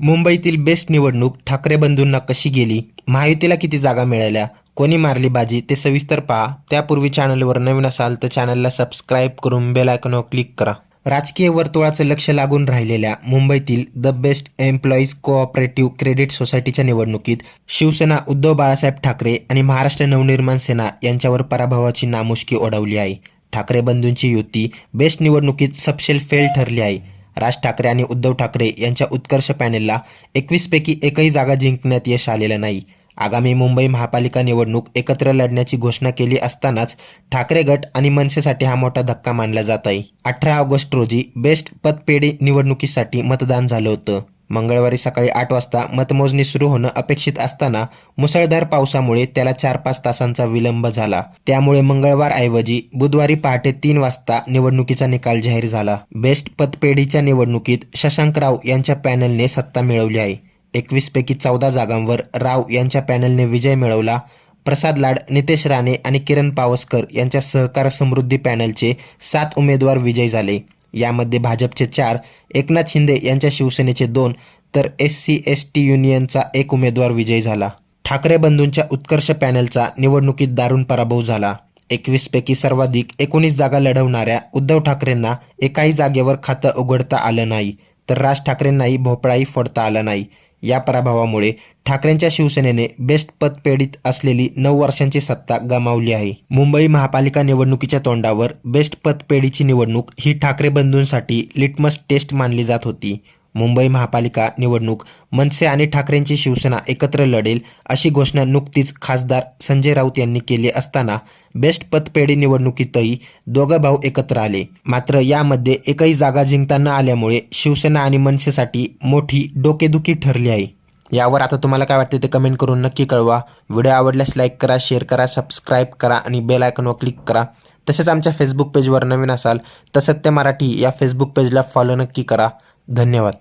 मुंबईतील बेस्ट निवडणूक ठाकरे बंधूंना कशी गेली? महायुतीला किती जागा मिळाल्या? कोणी मारली बाजी? ते सविस्तर पहा. त्यापूर्वी चॅनलवर नवीन असाल तर चॅनलला सबस्क्राईब करून बेल आयकॉनवर क्लिक करा. राजकीय वर्तुळाचं लक्ष लागून राहिलेल्या मुंबईतील the best employees cooperative credit सोसायटीच्या निवडणुकीत शिवसेना उद्धव बाळासाहेब ठाकरे आणि महाराष्ट्र नवनिर्माण सेना यांच्यावर पराभवाची नामुष्की ओढवली आहे. ठाकरे बंधूंची युती बेस्ट निवडणुकीत सपशेल फेल ठरली आहे. राज ठाकरे आणि उद्धव ठाकरे यांच्या उत्कर्ष पॅनेलला एकवीसपैकी एकही जागा जिंकण्यात यश आलेलं नाही. आगामी मुंबई महापालिका निवडणूक एकत्र लढण्याची घोषणा केली असतानाच ठाकरे गट आणि मनसेसाठी हा मोठा धक्का मानला जात आहे. अठरा ऑगस्ट रोजी बेस्ट पतपेढी निवडणुकीसाठी मतदान झालं होतं. मंगळवारी सकाळी आठ वाजता मतमोजणी सुरू होणं अपेक्षित असताना मुसळधार पावसामुळे त्याला चार पाच तासांचा विलंब झाला. त्यामुळे मंगळवारऐवजी बुधवारी पहाटे तीन वाजता निवडणुकीचा निकाल जाहीर झाला. बेस्ट पतपेढीच्या निवडणुकीत शशांक राव यांच्या पॅनलने सत्ता मिळवली आहे. एकवीस पैकी चौदा जागांवर राव यांच्या पॅनलने विजय मिळवला. प्रसाद लाड नितेश राणे आणि किरण पावसकर यांच्या सहकार समृद्धी पॅनलचे सात उमेदवार विजयी झाले. यामध्ये भाजपचे चार एकनाथ शिंदे यांच्या शिवसेनेचे दोन तर एस सी एस टी युनियनचा एक उमेदवार विजयी झाला. ठाकरे बंधूंच्या उत्कर्ष पॅनलचा निवडणुकीत दारुण पराभव झाला. एकवीसपैकी सर्वाधिक एकोणीस जागा लढवणाऱ्या उद्धव ठाकरेंना एकाही जागेवर खातं उघडता आलं नाही तर राज ठाकरेंनाही भोपळाही फोडता आला नाही. या पराभवामुळे ठाकरेंच्या शिवसेनेने बेस्ट पतपेढीत असलेली नऊ वर्षांची सत्ता गमावली आहे. मुंबई महापालिका निवडणुकीच्या तोंडावर बेस्ट पतपेढीची निवडणूक ही ठाकरे बंधूंसाठी लिटमस टेस्ट मानली जात होती. मुंबई महापालिका निवडणूक मनसे आणि ठाकरेंची शिवसेना एकत्र लढेल अशी घोषणा नुकतीच खासदार संजय राऊत यांनी केली असताना बेस्ट पतपेढी निवडणुकीतही दोघं भाऊ एकत्र आले. मात्र यामध्ये एकही जागा जिंकता न आल्यामुळे शिवसेना आणि मनसेसाठी मोठी डोकेदुखी ठरली आहे. यावर आता तुम्हाला काय वाटते ते कमेंट करून नक्की कळवा. व्हिडिओ आवडल्यास लाईक करा शेअर करा सबस्क्राईब करा आणि बेल आयकॉनवर क्लिक करा. तसेच आमच्या फेसबुक पेजवर नवीन असाल तर सत्य मराठी या फेसबुक पेजला फॉलो नक्की करा. धन्यवाद.